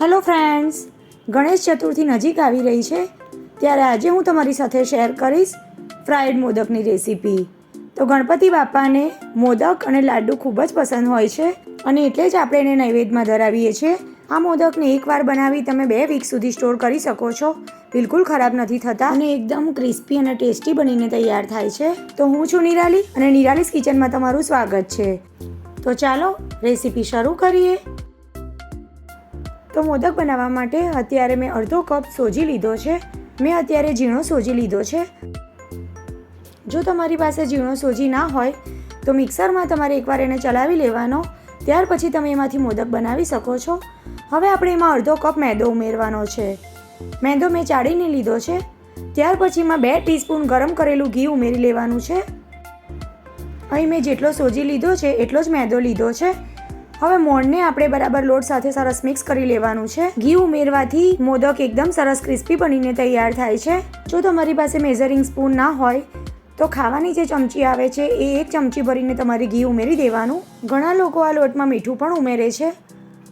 Hello friends Ganesh Chaturthi નજીક આવી રહી છે. ત્યારે આજે હું તમારી સાથે શેર કરીશ ફ્રાઈડ મોદકની રેસીપી તો ગણપતિ બાપાને મોદક અને લાડુ ખૂબ જ પસંદ હોય છે અને એટલે જ આપણે એને નૈવેદ્યમાં ધરાવીએ છીએ. આ મોદકને એકવાર બનાવી તમે બે વીક સુધી સ્ટોર કરી શકો છો. બિલકુલ ખરાબ નથી થતા અને એકદમ ક્રિસ્પી અને ટેસ્ટી બનીને તૈયાર થાય છે. તો હું છું નિરાલી અને નિરાલીસ કિચનમાં તમારું સ્વાગત છે. તો ચાલો રેસીપી શરૂ કરીએ. તો મોદક બનાવવા માટે અત્યારે મેં અડધો કપ સોજી લીધો છે. મેં અત્યારે ઝીણો સોજી લીધો છે. જો તમારી પાસે ઝીણો સોજી ના હોય, તો મિક્સરમાં તમારે એકવાર એને ચલાવી લેવાનો. ત્યાર પછી તમે એમાંથી મોદક બનાવી શકો છો. હવે આપણે એમાં અડધો કપ મેદો ઉમેરવાનો છે. મેદો મેં ચાળીને લીધો છે. ત્યાર પછી એમાં બે ટીસ્પૂન ગરમ કરેલું ઘી ઉમેરી લેવાનું છે. અહીં મેં જેટલો સોજી લીધો છે, એટલો જ મેદો લીધો છે. હવે મોણને આપણે બરાબર લોટ સાથે સરસ મિક્સ કરી લેવાનું છે. ઘી ઉમેરવાથી મોદક એકદમ સરસ ક્રિસ્પી બનીને તૈયાર થાય છે. જો તમારી પાસે મેઝરિંગ સ્પૂન ના હોય, તો ખાવાની જે ચમચી આવે છે, એ એક ચમચી ભરીને તમારે ઘી ઉમેરી દેવાનું. ઘણા લોકો આ લોટમાં મીઠું પણ ઉમેરે છે.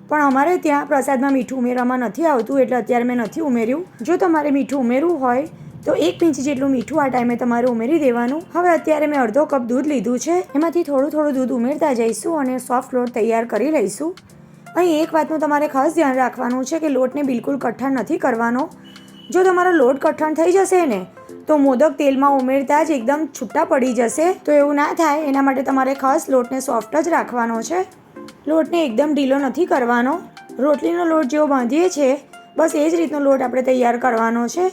પણ અમારે ત્યાં પ્રસાદમાં મીઠું ઉમેરવામાં નથી આવતું, એટલે અત્યારે મેં નથી ઉમેર્યું. જો તમારે મીઠું ઉમેરવું હોય તો એક પિંચ જેટલું મીઠું આ ટાઈમે તમારે ઉમેરી દેવાનું. હવે અત્યારે મેં અડધો કપ દૂધ લીધું છે. એમાંથી થોડું થોડું દૂધ ઉમેરતા જઈશું અને સોફ્ટ લોટ તૈયાર કરી લઈશું. અહીં એક વાતનું તમારે ખાસ ધ્યાન રાખવાનું છે કે લોટને બિલકુલ કઠણ નથી કરવાનો. જો તમારો લોટ કઠણ થઈ જશે ને, તો મોદક તેલમાં ઉમેરતા જ એકદમ છૂટા પડી જશે. તો એવું ના થાય, એના માટે તમારે ખાસ લોટને સોફ્ટ જ રાખવાનો છે. લોટને એકદમ ઢીલો નથી કરવાનો. રોટલીનો લોટ જેવો બાંધીએ છીએ બસ એ જ રીતનો લોટ આપણે તૈયાર કરવાનો છે.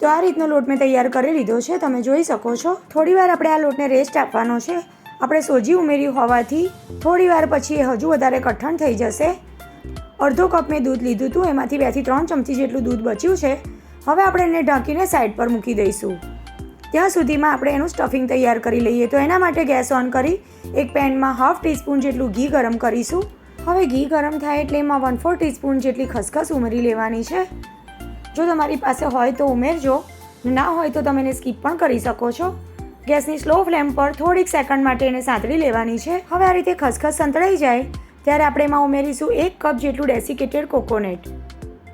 તો આ રીતનો લોટ મેં તૈયાર કરી લીધો છે, તમે જોઈ શકો છો. થોડી વાર આપણે આ લોટને રેસ્ટ આપવાનો છે. આપણે સોજી ઉમેરી હોવાથી થોડી વાર પછી એ હજુ વધારે કઠણ થઈ જશે. અડધો કપ મેં દૂધ લીધું હતું, એમાંથી બેથી ત્રણ ચમચી જેટલું દૂધ બચ્યું છે. હવે આપણે એને ઢાંકીને સાઈડ પર મૂકી દઈશું. ત્યાં સુધીમાં આપણે એનું સ્ટફિંગ તૈયાર કરી લઈએ. તો એના માટે ગેસ ઓન કરી એક પેનમાં હાફ ટીસ્પૂન જેટલું ઘી ગરમ કરીશું. હવે ઘી ગરમ થાય એટલે એમાં વન ફોર ટીસ્પૂન જેટલી ખસખસ ઉમેરી લેવાની છે. જો તમારી પાસે હોય તો ઉમેરજો ના હોય તો તમે એને સ્કીપ પણ કરી શકો છો. ગેસની સ્લો ફ્લેમ પર થોડીક સેકન્ડ માટે એને સાંતળી લેવાની છે. હવે આ રીતે ખસખસ સંતળાઈ જાય, ત્યારે આપણે એમાં ઉમેરીશું એક કપ જેટલું ડેસિકેટેડ કોકોનટ.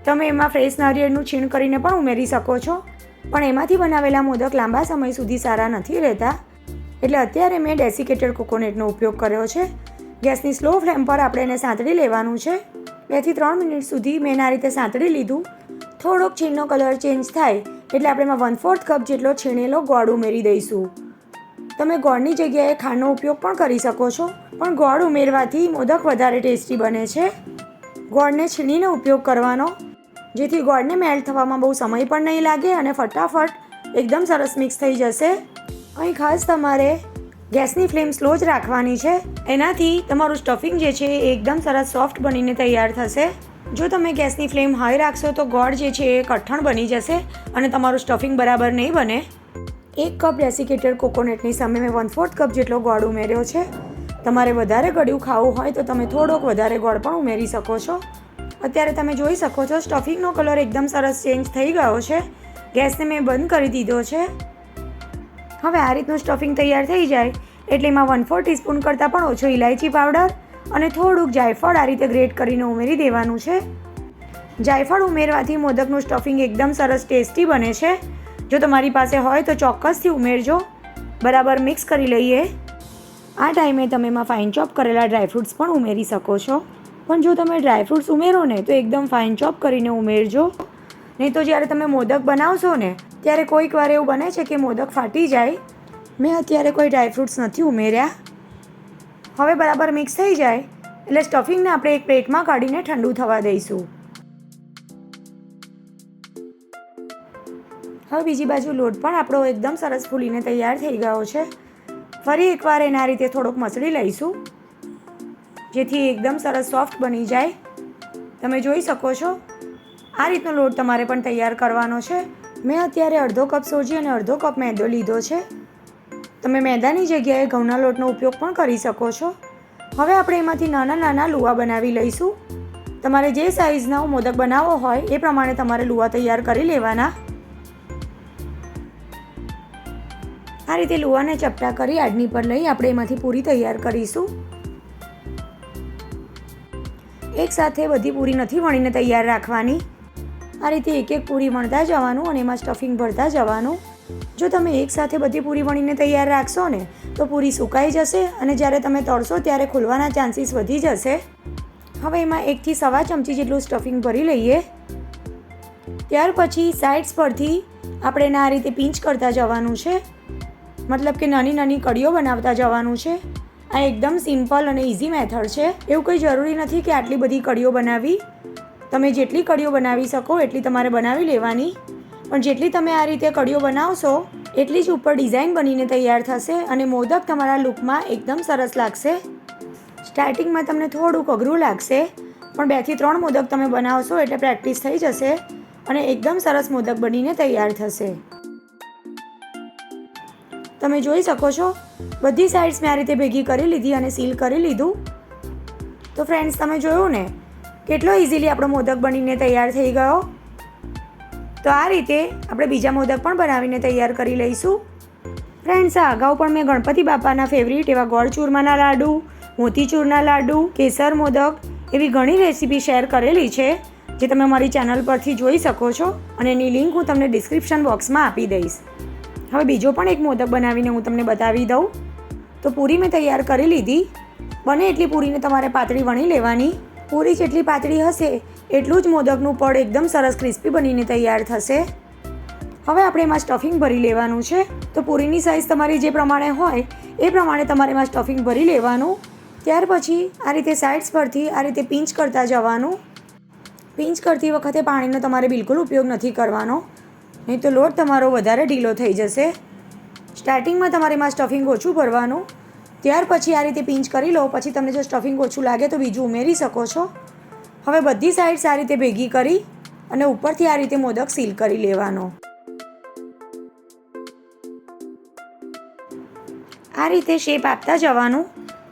તમે એમાં ફ્રેશ નારિયેળનું છીણ કરીને પણ ઉમેરી શકો છો. પણ એમાંથી બનાવેલા મોદક લાંબા સમય સુધી સારા નથી રહેતા. એટલે અત્યારે મેં ડેસિકેટેડ કોકોનટનો ઉપયોગ કર્યો છે. ગેસની સ્લો ફ્લેમ પર આપણે એને સાંતળી લેવાનું છે. બેથી ત્રણ મિનિટ સુધી મેં આ રીતે સાંતળી લીધું. થોડોક છીણનો કલર ચેન્જ થાય, એટલે આપણે એમાં વન ફોર્થ કપ જેટલો છીણેલો ગોળ ઉમેરી દઈશું. તમે ગોળની જગ્યાએ ખાંડનો ઉપયોગ પણ કરી શકો છો, પણ ગોળ ઉમેરવાથી મોદક વધારે ટેસ્ટી બને છે. ગોળને છીણીને ઉપયોગ કરવાનો, જેથી ગોળને મેલ્ટ થવામાં બહુ સમય પણ નહીં લાગે અને ફટાફટ એકદમ સરસ મિક્સ થઈ જશે. અહીં ખાસ તમારે ગેસની ફ્લેમ સ્લો જ રાખવાની છે, એનાથી તમારું સ્ટફિંગ જે છે એ એકદમ સરસ સોફ્ટ બનીને તૈયાર થશે. જો તમે ગેસની ફ્લેમ હાઈ રાખશો તો ગોળ જે છે એ કઠણ બની જશે અને તમારું સ્ટફિંગ બરાબર નહીં બને. એક કપ ડેસિકેટેડ કોકોનટની સામે મેં વન ફોર્થ કપ જેટલો ગોળ ઉમેર્યો છે. તમારે વધારે ગળ્યું ખાવું હોય તો તમે થોડોક વધારે ગોળ પણ ઉમેરી શકો છો. અત્યારે તમે જોઈ શકો છો સ્ટફિંગનો કલર એકદમ સરસ ચેન્જ થઈ ગયો છે. ગેસને મેં બંધ કરી દીધો છે. હવે આ રીતનું સ્ટફિંગ તૈયાર થઈ જાય એટલે એમાં વન ફોર ટીસ્પૂન કરતાં પણ ઓછો ઇલાયચી પાવડર અને થોડુંક જાયફળ આ રીતે ગ્રેટ કરીને ઉમેરી દેવાનું છે. જાયફળ ઉમેરવાથી મોદકનું સ્ટફિંગ એકદમ સરસ ટેસ્ટી બને છે. જો તમારી પાસે હોય તો ચોક્કસથી ઉમેરજો. બરાબર મિક્સ કરી લઈએ. આ ટાઈમે તમે એમાં ફાઇન ચોપ કરેલા ડ્રાયફ્રૂટ્સ પણ ઉમેરી શકો છો. પણ જો તમે ડ્રાયફ્રૂટ્સ ઉમેરો ને તો એકદમ ફાઇન ચોપ કરીને ઉમેરજો. નહીં તો જ્યારે તમે મોદક બનાવશો ને, ત્યારે કોઈક વાર એવું બને છે કે મોદક ફાટી જાય. મેં અત્યારે કોઈ ડ્રાયફ્રૂટ્સ નથી ઉમેર્યા. હવે બરાબર મિક્સ થઈ જાય, એટલે સ્ટફિંગને આપણે એક પ્લેટમાં કાઢીને ઠંડુ થવા દઈશું. હવે બીજી બાજુ લોટ પણ આપણો એકદમ સરસ ફૂલીને તૈયાર થઈ ગયો છે. ફરી એકવાર એના રીતે થોડોક મસળી લઈશું, જેથી એકદમ સરસ સોફ્ટ બની જાય. તમે જોઈ શકો છો, આ રીતનો લોટ તમારે પણ તૈયાર કરવાનો છે. મેં અત્યારે અડધો કપ સોજી અને અડધો કપ મેદો લીધો છે. તમે મેદાની જગ્યાએ ઘઉંના લોટનો ઉપયોગ પણ કરી શકો છો. હવે આપણે એમાંથી નાના નાના લુવા બનાવી લઈશું. તમારે જે સાઇઝના મોદક બનાવવો હોય, એ પ્રમાણે તમારે લુવા તૈયાર કરી લેવાના. આ રીતે લુવાને ચપટા કરી આડની પર લઈ આપણે એમાંથી પૂરી તૈયાર કરીશું. એકસાથે બધી પૂરી નથી વણીને તૈયાર રાખવાની. આ રીતે એક એક પૂરી વણતા જવાનું અને એમાં સ્ટફિંગ ભરતા જવાનું. જો તમે એકસાથે બધી પૂરી વણીને તૈયાર રાખશો ને, તો પૂરી સુકાઈ જશે અને જ્યારે તમે તળશો ત્યારે ખુલવાના ચાન્સીસ વધી જશે. હવે એમાં એકથી સવા ચમચી જેટલું સ્ટફિંગ ભરી લઈએ. ત્યાર પછી સાઇડ્સ પરથી આપણે એને આ રીતે પિંચ કરતા જવાનું છે. મતલબ કે નાની નાની કડીઓ બનાવતા જવાનું છે. આ એકદમ સિમ્પલ અને ઇઝી મેથડ છે. એવું કંઈ જરૂરી નથી કે આટલી બધી કડીઓ બનાવી. તમે જેટલી કડીઓ બનાવી શકો એટલી તમારે બનાવી લેવાની. પણ જેટલી તમે આ રીતે કડીઓ બનાવશો, એટલી જ ઉપર ડિઝાઇન બનીને તૈયાર થશે અને મોદક તમારા લુકમાં એકદમ સરસ લાગશે. સ્ટાર્ટિંગમાં તમને થોડુંક અઘરું લાગશે, પણ બેથી ત્રણ મોદક તમે બનાવશો એટલે પ્રેક્ટિસ થઈ જશે અને એકદમ સરસ મોદક બનીને તૈયાર થશે. તમે જોઈ શકો છો, બધી સાઇડ્સ મેં આ રીતે ભેગી કરી લીધી અને સીલ કરી લીધું. તો ફ્રેન્ડ્સ તમે જોયું ને, કેટલો ઇઝીલી આપણો મોદક બનીને તૈયાર થઈ ગયો? તો આ રીતે આપણે બીજા મોદક પણ બનાવીને તૈયાર કરી લઈશું. ફ્રેન્ડ્સ, આ અગાઉ પણ મેં ગણપતિ બાપાના ફેવરિટ એવા ગોળ ચૂરમાના લાડુ, મોતીચૂરના લાડુ, કેસર મોદક એવી ઘણી રેસીપી શેર કરેલી છે, જે તમે મારી ચેનલ પરથી જોઈ શકો છો અને એની લિંક હું તમને ડિસ્ક્રિપ્શન બોક્સમાં આપી દઈશ. હવે બીજો પણ એક મોદક બનાવીને હું તમને બતાવી દઉં. તો પૂરી મેં તૈયાર કરી લીધી. બને એટલી પૂરીને તમારે પાતળી વણી લેવાની. પૂરી જેટલી પાતળી હશે એટલું જ મોદકનું પડ એકદમ સરસ ક્રિસ્પી બનીને તૈયાર થશે. હવે આપણે એમાં સ્ટફિંગ ભરી લેવાનું છે. તો પૂરીની સાઇઝ તમારી જે પ્રમાણે હોય, એ પ્રમાણે તમારે એમાં સ્ટફિંગ ભરી લેવાનું. ત્યાર પછી આ રીતે સાઇડ્સ પરથી આ રીતે પિંચ કરતા જવાનું. પિંચ કરતી વખતે પાણીનો તમારે બિલકુલ ઉપયોગ નથી કરવાનો. નહીં તો લોટ તમારો વધારે ઢીલો થઈ જશે. સ્ટાર્ટિંગમાં તમારે એમાં સ્ટફિંગ ઓછું ભરવાનું. ત્યાર પછી આ રીતે પિંચ કરી લો. પછી તમને જો સ્ટફિંગ ઓછું લાગે તો બીજું ઉમેરી શકો છો. હવે બધી સાઈડ્સ આ રીતે ભેગી કરી અને ઉપરથી આ રીતે મોદક સીલ કરી લેવાનો. આ રીતે શેપ આપતા જવાનું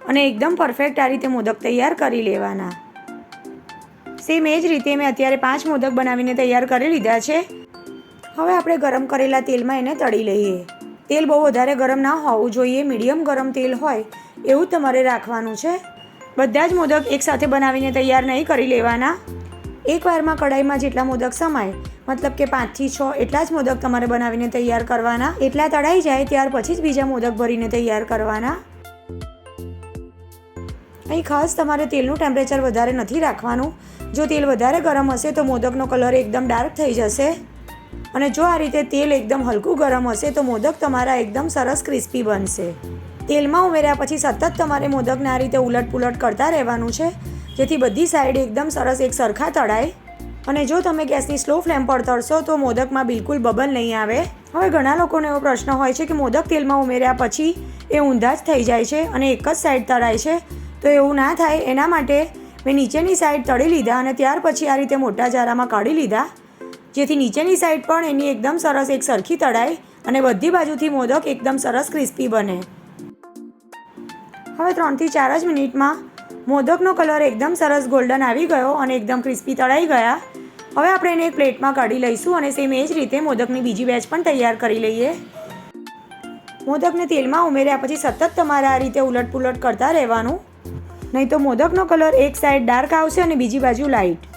અને એકદમ પરફેક્ટ આ રીતે મોદક તૈયાર કરી લેવાના. સેમ એ જ રીતે મેં અત્યારે પાંચ મોદક બનાવીને તૈયાર કરી લીધા છે. હવે આપણે ગરમ કરેલા તેલમાં એને તળી લઈએ. તેલ બહુ વધારે ગરમ ના હોવું જોઈએ. મીડિયમ ગરમ તેલ હોય એવું તમારે રાખવાનું છે. બધા જ મોદક એકસાથે બનાવીને તૈયાર નહીં કરી લેવાના. એકવારમાં કઢાઈમાં જેટલા મોદક સમાય, મતલબ કે પાંચથી છ એટલા જ મોદક તમારે બનાવીને તૈયાર કરવાના. એટલા તળાઈ જાય ત્યાર પછી જ બીજા મોદક ભરીને તૈયાર કરવાના. અહીં ખાસ તમારે તેલનું ટેમ્પરેચર વધારે નથી રાખવાનું. જો તેલ વધારે ગરમ હશે તો મોદકનો કલર એકદમ ડાર્ક થઈ જશે. અને જો આ રીતે તેલ એકદમ હલકું ગરમ હશે તો મોદક તમારા એકદમ સરસ ક્રિસ્પી બનશે. તેલમાં ઉમેર્યા પછી સતત તમારે મોદકને આ રીતે ઉલટ પુલટ કરતા રહેવાનું છે, જેથી બધી સાઈડ એકદમ સરસ એક સરખા તળાય. અને જો તમે ગેસની સ્લો ફ્લેમ પર તળશો તો મોદકમાં બિલકુલ બબલ નહીં આવે. હવે ઘણા લોકોને એવો પ્રશ્ન હોય છે કે મોદક તેલમાં ઉમેર્યા પછી એ ઊંધા જ થઈ જાય છે અને એક જ સાઈડ તળાય છે. તો એવું ના થાય, એના માટે મેં નીચેની સાઈડ તળી લીધા અને ત્યાર પછી આ રીતે મોટા જારામાં કાઢી લીધા. જેથી નીચેની સાઈડ પણ એની એકદમ સરસ એક સરખી તળાય અને બધી બાજુથી મોદક એકદમ સરસ ક્રિસ્પી બને. હવે ત્રણથી ચાર જ મિનિટમાં મોદકનો કલર એકદમ સરસ ગોલ્ડન આવી ગયો અને એકદમ ક્રિસ્પી તળાઈ ગયા. હવે આપણે એને એક પ્લેટમાં કાઢી લઈશું અને સેમ એ જ રીતે મોદકની બીજી બેચ પણ તૈયાર કરી લઈએ. મોદકને તેલમાં ઉમેર્યા પછી સતત તમારે આ રીતે ઉલટ પુલટ કરતા રહેવાનું. નહીં તો મોદકનો કલર એક સાઈડ ડાર્ક આવશે અને બીજી બાજુ લાઇટ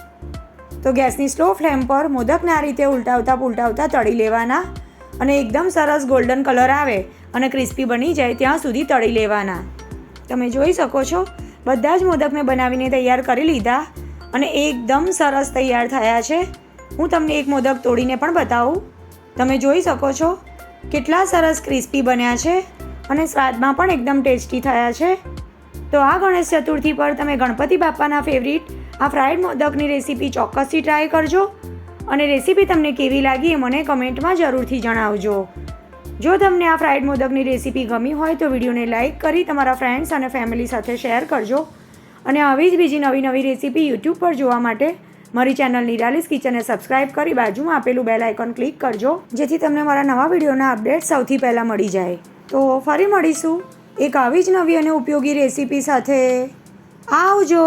તો ગેસની સ્લો ફ્લેમ પર મોદકને આ રીતે ઉલટાવતા પુલટાવતા તળી લેવાના અને એકદમ સરસ ગોલ્ડન કલર આવે અને ક્રિસ્પી બની જાય ત્યાં સુધી તળી લેવાના. તમે જોઈ શકો છો. બધા જ મોદક મેં બનાવીને તૈયાર કરી લીધા અને એકદમ સરસ તૈયાર થયા છે. હું તમને એક મોદક તોડીને પણ બતાવું. તમે જોઈ શકો છો કેટલા સરસ ક્રિસ્પી બન્યા છે અને સ્વાદમાં પણ એકદમ ટેસ્ટી થયા છે. તો આ ગણેશ ચતુર્થી પર તમે ગણપતિ બાપાના ફેવરિટ આ ફ્રાઈડ મોદકની રેસીપી ચોક્કસથી ટ્રાય કરજો. અને રેસીપી તમને કેવી લાગી એ મને કમેન્ટમાં જરૂરથી જણાવજો. જો તમને આ ફ્રાઈડ મોદકની રેસીપી ગમી હોય તો વિડીયોને લાઇક કરી તમારા ફ્રેન્ડ્સ અને ફેમિલી સાથે શેર કરજો. અને આવી જ બીજી નવી નવી રેસીપી યુટ્યુબ પર જોવા માટે મારી ચેનલ નિરાલીસ કિચનને સબસ્ક્રાઇબ કરી બાજુમાં આપેલું બેલ આઇકોન ક્લિક કરજો, જેથી તમને મારા નવા વિડીયોના અપડેટ સૌથી પહેલાં મળી જાય. તો ફરી મળીશું એક આવી જ નવી અને ઉપયોગી રેસીપી સાથે. આવજો!